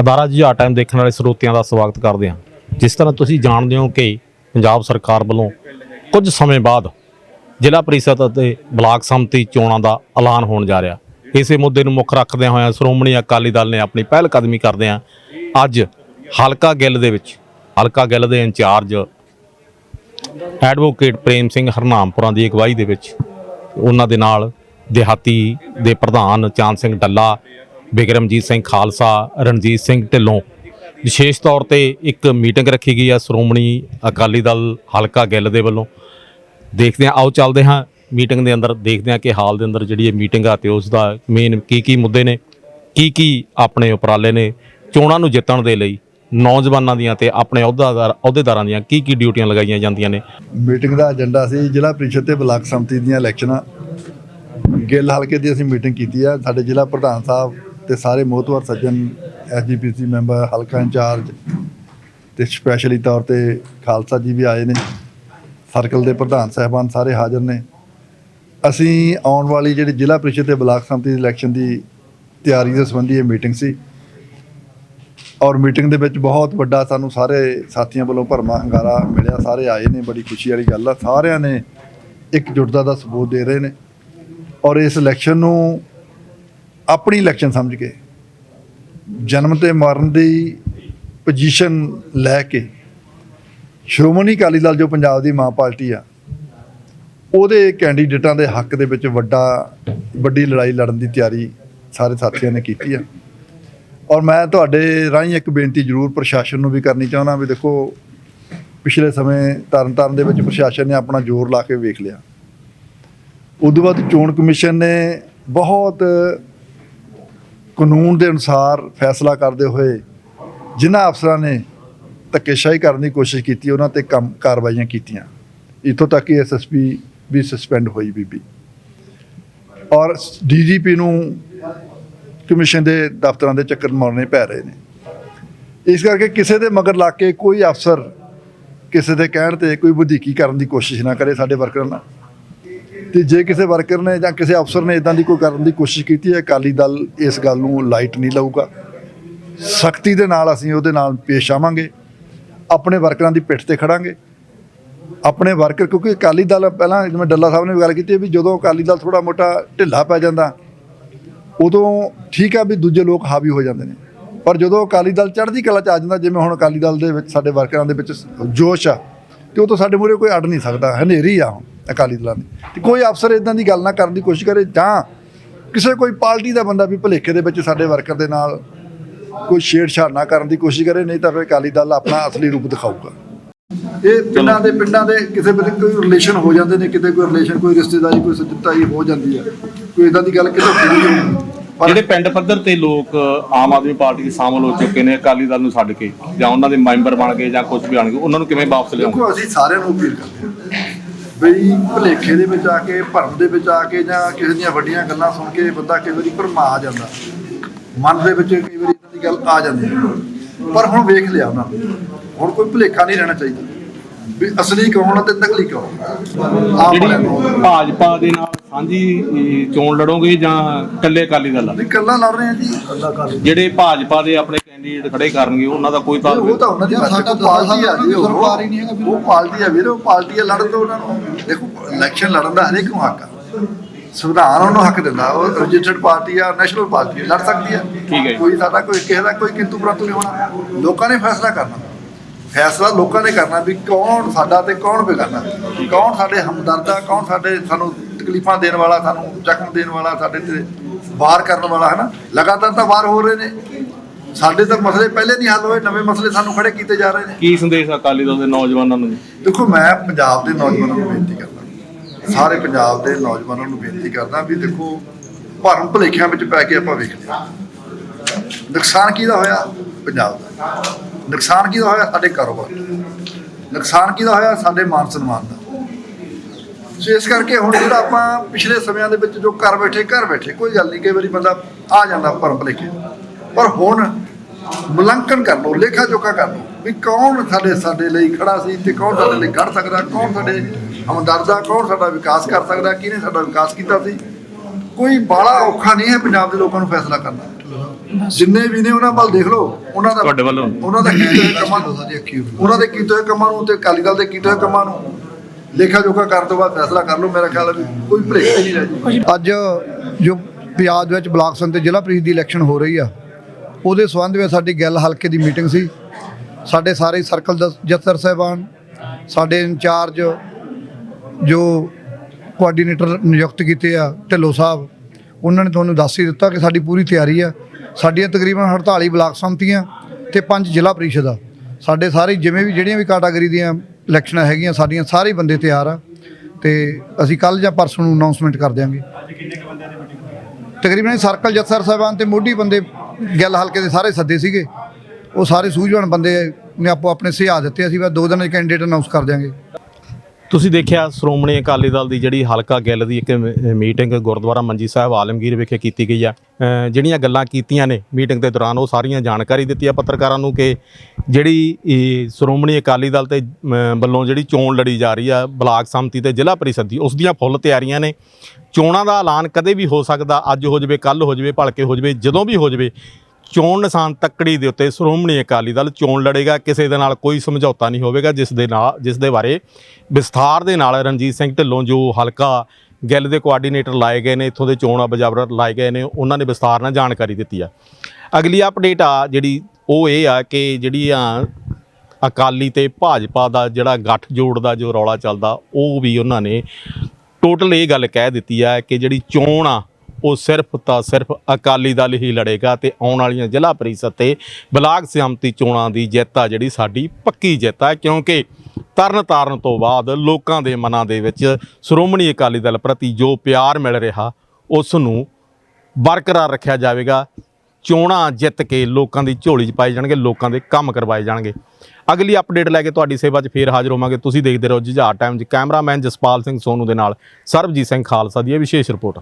ਅਦਾਰਾ ਜੀ, ਆ ਟਾਈਮ ਦੇਖਣ ਵਾਲੇ ਸਰੋਤਿਆਂ ਦਾ ਸਵਾਗਤ ਕਰਦੇ ਹਾਂ। ਜਿਸ ਤਰ੍ਹਾਂ ਤੁਸੀਂ ਜਾਣਦੇ ਹੋ ਕਿ ਪੰਜਾਬ ਸਰਕਾਰ ਵੱਲੋਂ ਕੁਝ ਸਮੇਂ ਬਾਅਦ ਜ਼ਿਲ੍ਹਾ ਪ੍ਰੀਸ਼ਦ ਅਤੇ ਬਲਾਕ ਸੰਮਤੀ ਚੋਣਾਂ ਦਾ ਐਲਾਨ ਹੋਣ ਜਾ ਰਿਹਾ। ਇਸੇ ਮੁੱਦੇ ਨੂੰ ਮੁੱਖ ਰੱਖਦਿਆਂ ਹੋਇਆਂ ਸ਼੍ਰੋਮਣੀ ਅਕਾਲੀ ਦਲ ਨੇ ਆਪਣੀ ਪਹਿਲ ਕਦਮੀ ਕਰਦਿਆਂ ਅੱਜ ਹਲਕਾ ਗਿੱਲ ਦੇ ਵਿੱਚ, ਹਲਕਾ ਗਿੱਲ ਦੇ ਇੰਚਾਰਜ ਐਡਵੋਕੇਟ ਪ੍ਰੇਮ ਸਿੰਘ ਹਰਨਾਮਪੁਰਾਂ ਦੀ ਅਗਵਾਈ ਦੇ ਵਿੱਚ ਉਹਨਾਂ ਦੇ ਨਾਲ ਦਿਹਾਤੀ ਦੇ ਪ੍ਰਧਾਨ ਚਾਂਦ ਸਿੰਘ ਡੱਲਾ ਬਿਕਰਮਜੀਤ ਸਿੰਘ ਖਾਲਸਾ, ਰਣਜੀਤ ਸਿੰਘ ਢਿੱਲੋਂ। ਵਿਸ਼ੇਸ਼ ਤੌਰ ਤੇ ਇੱਕ ਮੀਟਿੰਗ ਰੱਖੀ ਗਈ ਆ ਸ਼੍ਰੋਮਣੀ ਅਕਾਲੀ ਦਲ ਹਲਕਾ ਗਿੱਲ ਦੇ ਵੱਲੋਂ। ਦੇਖਦੇ ਹਾਂ, ਆਓ ਚੱਲਦੇ ਹਾਂ ਮੀਟਿੰਗ ਦੇ ਅੰਦਰ, ਦੇਖਦੇ ਹਾਂ ਕਿ ਹਾਲ ਦੇ ਅੰਦਰ ਜਿਹੜੀ ਇਹ ਮੀਟਿੰਗ ਆ ਤੇ ਉਸ ਦਾ ਮੇਨ ਕੀ ਕੀ ਮੁੱਦੇ ਨੇ, ਕੀ ਕੀ ਆਪਣੇ ਉਪਰਾਲੇ ਨੇ, ਚੋਣਾਂ ਨੂੰ ਜਿੱਤਣ ਦੇ ਲਈ ਨੌਜਵਾਨਾਂ ਦੀਆਂ ਤੇ ਆਪਣੇ ਅਹੁਦਾਦਾਰ ਅਹੁਦੇਦਾਰਾਂ ਦੀਆਂ ਕੀ ਕੀ ਡਿਊਟੀਆਂ ਲਗਾਈਆਂ ਜਾਂਦੀਆਂ ਨੇ। ਮੀਟਿੰਗ ਦਾ ਏਜੰਡਾ ਸੀ ਜ਼ਿਲ੍ਹਾ ਪ੍ਰੀਸ਼ਦ ਤੇ ਬਲਾਕ ਸੰਮਤੀ ਦੀਆਂ ਇਲੈਕਸ਼ਨਾਂ। ਗਿੱਲ ਹਲਕੇ ਦੀ ਅਸੀਂ ਮੀਟਿੰਗ ਕੀਤੀ ਆ, ਸਾਡੇ ਜ਼ਿਲ੍ਹਾ ਪ੍ਰਧਾਨ ਸਾਹਿਬ ਤੇ ਸਾਰੇ ਮੋਹਤਵਰ ਸੱਜਣ ਐਸਜੀਪੀਸੀ ਮੈਂਬਰ ਹਲਕਾ ਇੰਚਾਰਜ ਤੇ ਸਪੈਸ਼ਲੀ ਤੌਰ ਤੇ ਖਾਲਸਾ ਜੀ ਵੀ ਆਏ ਨੇ। ਸਰਕਲ ਦੇ ਪ੍ਰਧਾਨ ਸਾਹਿਬਾਨ ਸਾਰੇ ਹਾਜ਼ਰ ਨੇ। ਅਸੀਂ ਆਉਣ ਵਾਲੀ ਜਿਹੜੀ ਜ਼ਿਲ੍ਹਾ ਪ੍ਰੀਸ਼ਦ ਤੇ ਬਲਾਕ ਸੰਮਤੀ ਦੀ ਇਲੈਕਸ਼ਨ ਦੀ ਤਿਆਰੀ ਦੇ ਸੰਬੰਧੀ ਇਹ ਮੀਟਿੰਗ ਸੀ। ਔਰ ਮੀਟਿੰਗ ਦੇ ਵਿੱਚ ਬਹੁਤ ਵੱਡਾ ਸਾਨੂੰ ਸਾਰੇ ਸਾਥੀਆਂ ਵੱਲੋਂ ਭਰਮਾ ਹੰਗਾਰਾ ਮਿਲਿਆ। ਸਾਰੇ ਆਏ ਨੇ, ਬੜੀ ਖੁਸ਼ੀ ਵਾਲੀ ਗੱਲ ਆ। ਸਾਰਿਆਂ ਨੇ ਇੱਕ ਜੁਟਤਾ ਦਾ ਸਬੂਤ ਦੇ ਰਹੇ ਨੇ। ਔਰ ਇਸ ਇਲੈਕਸ਼ਨ ਨੂੰ ਆਪਣੀ ਇਲੈਕਸ਼ਨ ਸਮਝ ਕੇ, ਜਨਮ ਤੇ ਮਰਨ ਦੀ ਪੋਜੀਸ਼ਨ ਲੈ ਕੇ, ਸ਼੍ਰੋਮਣੀ ਅਕਾਲੀ ਦਲ ਜੋ ਪੰਜਾਬ ਦੀ ਮਾਂ ਪਾਰਟੀ ਆ, ਉਹਦੇ ਕੈਂਡੀਡੇਟਾਂ ਦੇ ਹੱਕ ਦੇ ਵਿੱਚ ਵੱਡਾ, ਵੱਡੀ ਲੜਾਈ ਲੜਨ ਦੀ ਤਿਆਰੀ ਸਾਰੇ ਸਾਥੀਆਂ ਨੇ ਕੀਤੀ ਆ। ਔਰ ਮੈਂ ਤੁਹਾਡੇ ਰਾਹੀਂ ਇੱਕ ਬੇਨਤੀ ਜ਼ਰੂਰ ਪ੍ਰਸ਼ਾਸਨ ਨੂੰ ਵੀ ਕਰਨੀ ਚਾਹੁੰਦਾ ਵੀ ਦੇਖੋ, ਪਿਛਲੇ ਸਮੇਂ ਤਰਨਤਾਰਨ ਦੇ ਵਿੱਚ ਪ੍ਰਸ਼ਾਸਨ ਨੇ ਆਪਣਾ ਜ਼ੋਰ ਲਾ ਕੇ ਵੇਖ ਲਿਆ। ਉਦੋਂ ਬਾਅਦ ਚੋਣ ਕਮਿਸ਼ਨ ਨੇ ਬਹੁਤ ਕਾਨੂੰਨ ਦੇ ਅਨੁਸਾਰ ਫੈਸਲਾ ਕਰਦੇ ਹੋਏ ਜਿਨ੍ਹਾਂ ਅਫਸਰਾਂ ਨੇ ਧੱਕੇਸ਼ਾਹੀ ਕਰਨ ਦੀ ਕੋਸ਼ਿਸ਼ ਕੀਤੀ, ਉਹਨਾਂ ਤੇ ਕੰਮ ਕਾਰਵਾਈਆਂ ਕੀਤੀਆਂ। ਇੱਥੋਂ ਤੱਕ ਕਿ ਐਸਐਸਪੀ ਵੀ ਸਸਪੈਂਡ ਹੋਈ ਬੀਬੀ। ਔਰ ਡੀਜੀਪੀ ਨੂੰ ਕਮਿਸ਼ਨ ਦੇ ਦਫ਼ਤਰਾਂ ਦੇ ਚੱਕਰ ਮਾਰਨੇ ਪੈ ਰਹੇ ਨੇ। ਇਸ ਕਰਕੇ ਕਿਸੇ ਦੇ ਮਗਰ ਲਾ ਕੇ ਕੋਈ ਅਫਸਰ ਕਿਸੇ ਦੇ ਕਹਿਣ ਤੇ ਕੋਈ ਵਧੀਕੀ ਕਰਨ ਦੀ ਕੋਸ਼ਿਸ਼ ਨਾ ਕਰੇ ਸਾਡੇ ਵਰਕਰਾਂ ਨਾਲ। ਤੇ ਜੇ ਕਿਸੇ ਵਰਕਰ ਨੇ ਜਾਂ ਕਿਸੇ ਅਫਸਰ ਨੇ ਇਦਾਂ ਦੀ ਕੋਈ ਕਰਨ ਦੀ ਕੋਸ਼ਿਸ਼ ਕੀਤੀ ਹੈ, ਅਕਾਲੀ ਦਲ ਇਸ ਗੱਲ ਨੂੰ ਲਾਈਟ ਨਹੀਂ ਲਊਗਾ। ਸਖਤੀ ਦੇ ਨਾਲ ਅਸੀਂ ਉਹਦੇ ਨਾਲ ਪੇਸ਼ ਆਵਾਂਗੇ। ਆਪਣੇ ਵਰਕਰਾਂ ਦੀ ਪਿੱਠ ਤੇ ਖੜਾਂਗੇ। ਆਪਣੇ ਵਰਕਰ, ਕਿਉਂਕਿ ਅਕਾਲੀ ਦਲ ਪਹਿਲਾਂ ਜਿਵੇਂ ਡੱਲਾ ਸਾਹਿਬ ਨੇ ਵੀ ਗੱਲ ਕੀਤੀ ਹੈ ਵੀ ਜਦੋਂ ਅਕਾਲੀ ਦਲ ਥੋੜਾ ਮੋਟਾ ਢਿੱਲਾ ਪੈ ਜਾਂਦਾ, ਉਦੋਂ ਠੀਕ ਆ ਵੀ ਦੂਜੇ ਲੋਕ ਹਾਵੀ ਹੋ ਜਾਂਦੇ ਨੇ। ਪਰ ਜਦੋਂ ਅਕਾਲੀ ਦਲ ਚੜ੍ਹਦੀ ਕਲਾ ਚ ਆ ਜਾਂਦਾ, ਜਿਵੇਂ ਹੁਣ ਅਕਾਲੀ ਦਲ ਦੇ ਵਿੱਚ ਸਾਡੇ ਵਰਕਰਾਂ ਦੇ ਵਿੱਚ ਜੋਸ਼ ਆ, ਤੇ ਉਹ ਤੋਂ ਸਾਡੇ ਮੂਹਰੇ ਕੋਈ ਅੜ ਨਹੀਂ ਸਕਦਾ, ਹਨੇਰੀ ਆ ਹੁਣ। ਅਕਾਲੀ ਦਲਾਂ ਦੀ। ਤੇ ਕੋਈ ਅਫਸਰ ਇਦਾਂ ਦੀ ਗੱਲ ਨਾ ਕਰਨ ਦੀ ਕੋਸ਼ਿਸ਼ ਕਰੇ ਜਾਂ ਕਿਸੇ ਕੋਈ ਪਾਰਟੀ ਦਾ ਬੰਦਾ ਵੀ ਭੁਲੇਖੇ ਦੇ ਵਿੱਚ ਸਾਡੇ ਵਰਕਰ ਦੇ ਨਾਲ ਕੋਈ ਛੇੜਛਾੜ ਨਾ ਕਰਨ ਦੀ ਕੋਸ਼ਿਸ਼ ਕਰੇ ਨਹੀਂ ਤਾਂ ਫਿਰ ਅਕਾਲੀ ਦਲ ਆਪਣਾ ਅਸਲੀ ਰੂਪ ਦਿਖਾਊਗਾ। ਇਹ ਪਿੰਡਾਂ ਦੇ ਪਿੰਡਾਂ ਦੇ ਕਿਸੇ ਵੇਲੇ ਕੋਈ ਰਿਲੇਸ਼ਨ ਹੋ ਜਾਂਦੇ ਨੇ ਕਿਤੇ ਕੋਈ ਰਿਲੇਸ਼ਨ ਕੋਈ ਰਿਸ਼ਤੇਦਾਰੀ ਕੋਈ ਸੱਜਣਤਾਈ ਹੋ ਜਾਂਦੀ ਹੈ। ਕੋਈ ਇਦਾਂ ਦੀ ਗੱਲ ਕਿਤੇ ਹੋਈ ਪਰ ਜਿਹੜੇ ਪਿੰਡ ਪੱਧਰ ਤੇ ਲੋਕ ਆਮ ਆਦਮੀ ਪਾਰਟੀ ਦੇ ਸ਼ਾਮਲ ਹੋ ਚੁੱਕੇ ਨੇ ਅਕਾਲੀ ਦਲ ਨੂੰ ਛੱਡ ਕੇ ਜਾਂ ਉਹਨਾਂ ਦੇ ਮੈਂਬਰ ਬਣ ਗਏ ਜਾਂ ਕੁਝ ਵੀ ਆਣਗੇ ਉਹਨਾਂ ਨੂੰ ਕਿਵੇਂ ਵਾਪਸ ਲਿਆਉਂਗੇ ਦੇਖੋ ਅਸੀਂ ਸਾਰਿਆਂ ਨੂੰ ਅਪੀਲ ਕਰਦੇ ਹਾਂ। ਬਈ ਭੁਲੇਖੇ ਦੇ ਵਿੱਚ ਆ ਕੇ ਭਰਮ ਦੇ ਵਿੱਚ ਆ ਕੇ ਜਾਂ ਕਿਸੇ ਦੀਆਂ ਵੱਡੀਆਂ ਗੱਲਾਂ ਸੁਣ ਕੇ ਬੰਦਾ ਕਈ ਵਾਰੀ ਭਰਮਾ ਜਾਂਦਾ। ਮਨ ਦੇ ਵਿੱਚ ਕਈ ਵਾਰੀ ਇਦਾਂ ਦੀ ਗੱਲ ਆ ਜਾਂਦੀ ਹੈ। ਪਰ ਹੁਣ ਵੇਖ ਲਿਆ ਉਹਨਾਂ ਨੇ। ਹੁਣ ਕੋਈ ਭੁਲੇਖਾ ਨਹੀਂ ਰਹਿਣਾ ਚਾਹੀਦਾ। ਵੀ ਅਸਲੀ ਕੌਣ ਆ ਤੇ ਨਕਲੀ ਕੌਣ ਆ। ਵਾਲਿਆਂ ਨੂੰ ਜਿਹੜੀ ਭਾਜਪਾ ਦੇ ਨਾਲ ਸਾਂਝੀ ਅਹ, ਚੋਣ ਲੜੋਗੇ ਜਾਂ ਇਕੱਲੇ ਅਕਾਲੀ ਦਲ ਨਹੀਂ ਕੱਲਾ ਲੜ ਰਹੇ ਆ ਜੀ। ਜਿਹੜੇ ਭਾਜਪਾ ਦੇ ਆਪਣੇ ਕੈਂਡੀਡੇਟ ਖੜੇ ਕਰਨਗੇ ਉਹਨਾਂ ਦਾ ਕੋਈ ਉਹ ਤਾਲੁਕ ਤਾਂ ਉਹਨਾਂ ਦੀ ਸਾਡਾ ਪਾਰਟੀ ਆ ਜੀ ਉਹ ਸਰਕਾਰ ਹੀ ਨਹੀਂ ਹੈਗਾ ਉਹ ਪਾਰਟੀ ਆ ਵੀਰੇ ਉਹ ਪਾਰਟੀ ਆ ਲੜਨ ਤੋਂ ਉਹਨਾਂ ਨੂੰ। ਦੇਖੋ ਇਲੈਕਸ਼ਨ ਲੜਨ ਦਾ ਹਰੇਕ ਨੂੰ ਹੱਕ ਆ। ਸੰਵਿਧਾਨ ਉਹਨੂੰ ਹੱਕ ਦਿੰਦਾ ਉਹ ਰਜਿਸਟਰਡ ਪਾਰਟੀ ਆ ਨੈਸ਼ਨਲ ਪਾਰਟੀ ਆ, ਲੜ ਸਕਦੀ ਆ। ਠੀਕ ਹੈ ਜੀ। ਕੋਈ ਸਾਡਾ ਕੋਈ ਕਿਸੇ ਦਾ ਕੋਈ ਕਿੰਤੂ ਪ੍ਰੰਤੂ ਨਹੀਂ ਹੋਣਾ। ਲੋਕਾਂ ਨੇ ਫੈਸਲਾ ਕਰਨਾ। ਫੈਸਲਾ ਲੋਕਾਂ ਨੇ ਕਰਨਾ ਵੀ ਕੌਣ ਸਾਡਾ ਤੇ ਕੌਣ ਬੇਗਾਨਾ। ਕੌਣ ਸਾਡੇ ਹਮਦਰਦ ਆ ਕੌਣ ਸਾਡੇ ਸਾਨੂੰ ਤਕਲੀਫਾਂ ਦੇਣ ਵਾਲਾ ਸਾਨੂੰ ਜ਼ਖਮ ਦੇਣ ਵਾਲਾ ਸਾਡੇ ਤੇ ਵਾਰ ਕਰਨ ਵਾਲਾ ਹੈ ਨਾ ਲਗਾਤਾਰ ਤਾਂ ਵਾਰ ਹੋ ਰਹੇ ਨੇ। ਸਾਡੇ ਤਾਂ ਮਸਲੇ ਪਹਿਲੇ ਨਹੀਂ ਹੱਲ ਹੋਏ ਨਵੇਂ ਮਸਲੇ ਸਾਨੂੰ ਖੜੇ ਕੀਤੇ ਜਾ ਰਹੇ ਨੇ। ਕੀ ਸੰਦੇਸ਼ ਆ ਅਕਾਲੀ ਦਲ ਦੇ ਨੌਜਵਾਨਾਂ ਨੂੰ ਦੇਖੋ ਮੈਂ ਪੰਜਾਬ ਦੇ ਨੌਜਵਾਨਾਂ ਨੂੰ ਬੇਨਤੀ ਕਰਦਾ। ਸਾਰੇ ਪੰਜਾਬ ਦੇ ਨੌਜਵਾਨਾਂ ਨੂੰ ਬੇਨਤੀ ਕਰਦਾ ਵੀ ਦੇਖੋ ਭਰਮ ਭੁਲੇਖਿਆਂ ਵਿੱਚ ਪੈ ਕੇ ਆਪਾਂ ਵੇਖਦੇ ਹਾਂ। ਨੁਕਸਾਨ ਕਿਹਦਾ ਹੋਇਆ? ਪੰਜਾਬ ਦਾ। ਨੁਕਸਾਨ ਕਿਹਦਾ ਹੋਇਆ? ਸਾਡੇ ਕਾਰੋਬਾਰ ਦਾ। ਨੁਕਸਾਨ ਕਿਹਦਾ ਹੋਇਆ? ਸਾਡੇ ਮਾਨ ਸਨਮਾਨ ਦਾ। ਸੋ ਇਸ ਕਰਕੇ ਹੁਣ ਜਿਹੜਾ ਆਪਾਂ ਪਿਛਲੇ ਸਮਿਆਂ ਦੇ ਵਿੱਚ ਜੋ ਘਰ ਬੈਠੇ ਘਰ ਬੈਠੇ ਕੋਈ ਗੱਲ ਨਹੀਂ ਕਈ ਵਾਰੀ ਬੰਦਾ ਆ ਜਾਂਦਾ ਭਰਮ ਭੁਲੇਖੇ ਪਰ ਹੁਣ ਮੁਲਾਂਕਣ ਕਰ ਲਓ ਲੇਖਾ ਜੋਖਾ ਕਰ ਲਓ ਵੀ ਕੌਣ ਸਾਡੇ ਸਾਡੇ ਲਈ ਖੜਾ ਸੀ ਤੇ ਕੌਣ ਸਾਡੇ ਲਈ ਖੜ ਸਕਦਾ ਕੌਣ ਸਾਡੇ ਹਮਦਰਦਾ ਕੌਣ ਸਾਡਾ ਵਿਕਾਸ ਕਰ ਸਕਦਾ ਕਿਹਨੇ ਸਾਡਾ ਵਿਕਾਸ ਕੀਤਾ ਸੀ? ਕੋਈ ਬਾਲਾ ਔਖਾ ਨਹੀਂ ਹੈ ਪੰਜਾਬ ਦੇ ਲੋਕਾਂ ਨੂੰ ਫੈਸਲਾ ਕਰਨਾ। ਜਿੰਨੇ ਵੀ ਨੇ ਉਹਨਾਂ ਵੱਲ ਦੇਖ ਲਓ ਉਹਨਾਂ ਦਾ ਤੁਹਾਡੇ ਵੱਲੋਂ। ਉਹਨਾਂ ਦਾ ਕੀਤੇ ਹੋਏ ਕੰਮਾਂ ਨੂੰ ਉਹਨਾਂ ਦੇ ਕੀਤੇ ਹੋਏ ਕੰਮਾਂ ਨੂੰ ਤੇ ਅਕਾਲੀ ਦਲ ਦੇ ਕੀਤੇ ਹੋਏ ਕੰਮਾਂ ਨੂੰ ਲੇਖਾ ਜੋਖਾ ਕਰਨ ਤੋਂ ਬਾਅਦ ਫੈਸਲਾ ਕਰ ਲਓ ਮੇਰਾ ਖਿਆਲ ਹੈ ਕੋਈ ਭੁਲੇਖਾ ਹੀ ਨਹੀਂ ਰਹਿ ਜੂ ਅੱਜ ਜੋ ਪਿਆਜ਼ ਵਿੱਚ ਬਲਾਕ ਸੰਤੇ ਜ਼ਿਲ੍ਹਾ ਪ੍ਰੀਸ਼ਦ ਦੀ ਇਲੈਕਸ਼ਨ ਹੋ ਰਹੀ ਆ ਉਹਦੇ ਸੰਬੰਧ ਵਿੱਚ ਸਾਡੀ ਗੱਲ ਹਲਕੇ ਦੀ ਮੀਟਿੰਗ ਸੀ। ਸਾਡੇ ਸਾਰੇ ਸਰਕਲ ਦ- ਜਥੇਦਾਰ ਸਾਹਿਬਾਨ, ਸਾਡੇ ਇੰਚਾਰਜ ਜੋ ਕੋਆਰਡੀਨੇਟਰ ਨਿਯੁਕਤ ਕੀਤੇ ਆ, ਢਿੱਲੋਂ ਸਾਹਿਬ, ਉਹਨਾਂ ਨੇ ਤੁਹਾਨੂੰ ਦੱਸ ਹੀ ਦਿੱਤਾ ਕਿ ਸਾਡੀ ਪੂਰੀ ਤਿਆਰੀ ਆ। ਸਾਡੀਆਂ ਤਕਰੀਬਨ 48 ਬਲਾਕ ਸੰਮਤੀਆਂ ਤੇ 5 ਜ਼ਿਲ੍ਹਾ ਪ੍ਰੀਸ਼ਦ ਆ। ਸਾਡੇ ਸਾਰੇ ਜਿਵੇਂ ਵੀ ਜਿਹੜੀਆਂ ਵੀ ਕੈਟਾਗਰੀ ਦੀਆਂ ਇਲੈਕਸ਼ਨਾਂ ਹੈਗੀਆਂ, ਸਾਡੀਆਂ ਸਾਰੇ ਬੰਦੇ ਤਿਆਰ ਆ। ਤੇ ਅਸੀਂ ਕੱਲ ਜਾਂ ਪਰਸੋਂ ਨੂੰ ਅਨਾਉਂਸਮੈਂਟ ਕਰ ਦਿਆਂਗੇ। ਤਕਰੀਬਨ ਸਰਕਲ ਜੱਥਰ ਸਾਹਿਬਾਨ ਤੇ ਮੋਢੀ ਬੰਦੇ ਗੱਲ ਹਲਕੇ ਦੇ ਸਾਰੇ ਸੱਦੇ ਸੀਗੇ। ਉਹ ਸਾਰੇ ਸੂਝਵਾਨ ਬੰਦੇ ਨੇ ਆਪੋ ਆਪਣੇ ਸੁਝਾਅ ਦਿੱਤੇ, ਅਸੀਂ ਬਸ ਦੋ ਦਿਨਾਂ 'ਚ ਕੈਂਡੀਡੇਟ ਅਨਾਉਂਸ ਕਰ ਦਿਆਂਗੇ। ਤੁਸੀਂ ਦੇਖਿਆ ਸ਼੍ਰੋਮਣੀ ਅਕਾਲੀ ਦਲ ਦੀ ਜਿਹੜੀ ਹਲਕਾ ਗਿੱਲ ਦੀ ਇੱਕ ਮੀਟਿੰਗ ਗੁਰਦੁਆਰਾ ਮੰਜੀ ਸਾਹਿਬ ਆਲਮਗੀਰ ਵਿਖੇ ਕੀਤੀ ਗਈ ਆ। ਜਿਹੜੀਆਂ ਗੱਲਾਂ ਕੀਤੀਆਂ ਨੇ ਮੀਟਿੰਗ ਦੇ ਦੌਰਾਨ ਉਹ ਸਾਰੀਆਂ ਜਾਣਕਾਰੀ ਦਿੱਤੀ ਆ ਪੱਤਰਕਾਰਾਂ ਨੂੰ ਕਿ ਜਿਹੜੀ ਸ਼੍ਰੋਮਣੀ ਅਕਾਲੀ ਦਲ ਤੇ ਵੱਲੋਂ ਜਿਹੜੀ ਚੋਣ ਲੜੀ ਜਾ ਰਹੀ ਆ ਬਲਾਕ ਸੰਮਤੀ ਤੇ ਜ਼ਿਲ੍ਹਾ ਪਰਿਸ਼ਦ ਦੀ, ਉਸ ਦੀਆਂ ਫੁੱਲ ਤਿਆਰੀਆਂ ਨੇ। ਚੋਣਾਂ ਦਾ ਐਲਾਨ ਕਦੇ ਵੀ ਹੋ ਸਕਦਾ, ਅੱਜ ਹੋ ਜਾਵੇ ਕੱਲ ਹੋ ਜਾਵੇ, ਭਲਕੇ ਹੋ ਜਾਵੇ, ਜਦੋਂ ਵੀ ਹੋ ਜਾਵੇ ਚੋਣ ਨਿਸ਼ਾਨ ਤੱਕੜੀ ਦੇ ਉੱਤੇ ਸ਼੍ਰੋਮਣੀ ਅਕਾਲੀ ਦਲ ਚੋਣ ਲੜੇਗਾ। ਕਿਸੇ ਦੇ ਨਾਲ ਕੋਈ ਸਮਝੌਤਾ ਨਹੀਂ ਹੋਵੇਗਾ, ਜਿਸ ਦੇ ਨਾਲ, ਜਿਸ ਦੇ ਬਾਰੇ ਵਿਸਥਾਰ ਦੇ ਨਾਲ ਰਣਜੀਤ ਸਿੰਘ ਢਿੱਲੋਂ ਜੋ ਹਲਕਾ ਗਿੱਲ ਦੇ ਕੋਆਰਡੀਨੇਟਰ ਲਾਏ ਗਏ ਨੇ, ਇੱਥੋਂ ਦੇ ਚੋਣ ਅਬਜ਼ਰਵਰ ਲਾਏ ਗਏ ਨੇ, ਉਹਨਾਂ ਨੇ ਵਿਸਥਾਰ ਨਾਲ ਜਾਣਕਾਰੀ ਦਿੱਤੀ ਆ। ਅਗਲੀ ਅਪਡੇਟ ਆ ਜਿਹੜੀ ਉਹ ਇਹ ਆ ਕਿ ਜਿਹੜੀ ਆ ਅਕਾਲੀ ਤੇ ਭਾਜਪਾ ਦਾ ਜਿਹੜਾ ਗੱਠ ਜੋੜ ਦਾ ਜੋ ਰੌਲਾ ਚੱਲਦਾ, ਉਹ ਵੀ ਉਹਨਾਂ ਨੇ ਟੋਟਲ ਇਹ ਗੱਲ ਕਹਿ ਦਿੱਤੀ ਆ ਕਿ ਜਿਹੜੀ ਚੋਣ ਆ ਉਹ ਸਿਰਫ ਤਾਂ ਸਿਰਫ ਅਕਾਲੀ ਦਲ ਹੀ ਲੜੇਗਾ ਤੇ ਆਉਣ ਵਾਲੀਆਂ ਜ਼ਿਲ੍ਹਾ ਪਰਿਸ਼ਦ ਤੇ ਬਲਾਕ ਸਿਆਮਤੀ ਚੋਣਾਂ ਦੀ ਜਿੱਤ ਆ ਜਿਹੜੀ ਸਾਡੀ ਪੱਕੀ ਜਿੱਤ ਆ, ਕਿਉਂਕਿ ਤਰਨ ਤਾਰਨ ਤੋਂ ਬਾਅਦ ਲੋਕਾਂ ਦੇ ਮਨਾਂ ਦੇ ਵਿੱਚ ਸ਼੍ਰੋਮਣੀ ਅਕਾਲੀ ਦਲ ਪ੍ਰਤੀ ਜੋ ਪਿਆਰ ਮਿਲ ਰਿਹਾ, ਉਸ ਨੂੰ ਬਰਕਰਾਰ ਰੱਖਿਆ ਜਾਵੇਗਾ। ਚੋਣਾਂ ਜਿੱਤ ਕੇ ਲੋਕਾਂ ਦੀ ਝੋਲੀ 'ਚ ਪਾਏ ਜਾਣਗੇ, ਲੋਕਾਂ ਦੇ ਕੰਮ ਕਰਵਾਏ ਜਾਣਗੇ। ਅਗਲੀ ਅਪਡੇਟ ਲੈ ਕੇ ਤੁਹਾਡੀ ਸੇਵਾ 'ਚ ਫੇਰ ਹਾਜ਼ਰ ਹੋਵਾਂਗੇ। ਤੁਸੀਂ ਦੇਖਦੇ ਰਹੋ ਜੁਝਾਰ ਟਾਈਮ 'ਚ। ਕੈਮਰਾਮੈਨ ਜਸਪਾਲ ਸਿੰਘ ਸੋਨੂ ਦੇ ਨਾਲ ਸਰਬਜੀਤ ਸਿੰਘ ਖਾਲਸਾ ਦੀ ਇਹ ਵਿਸ਼ੇਸ਼ ਰਿਪੋਰਟ।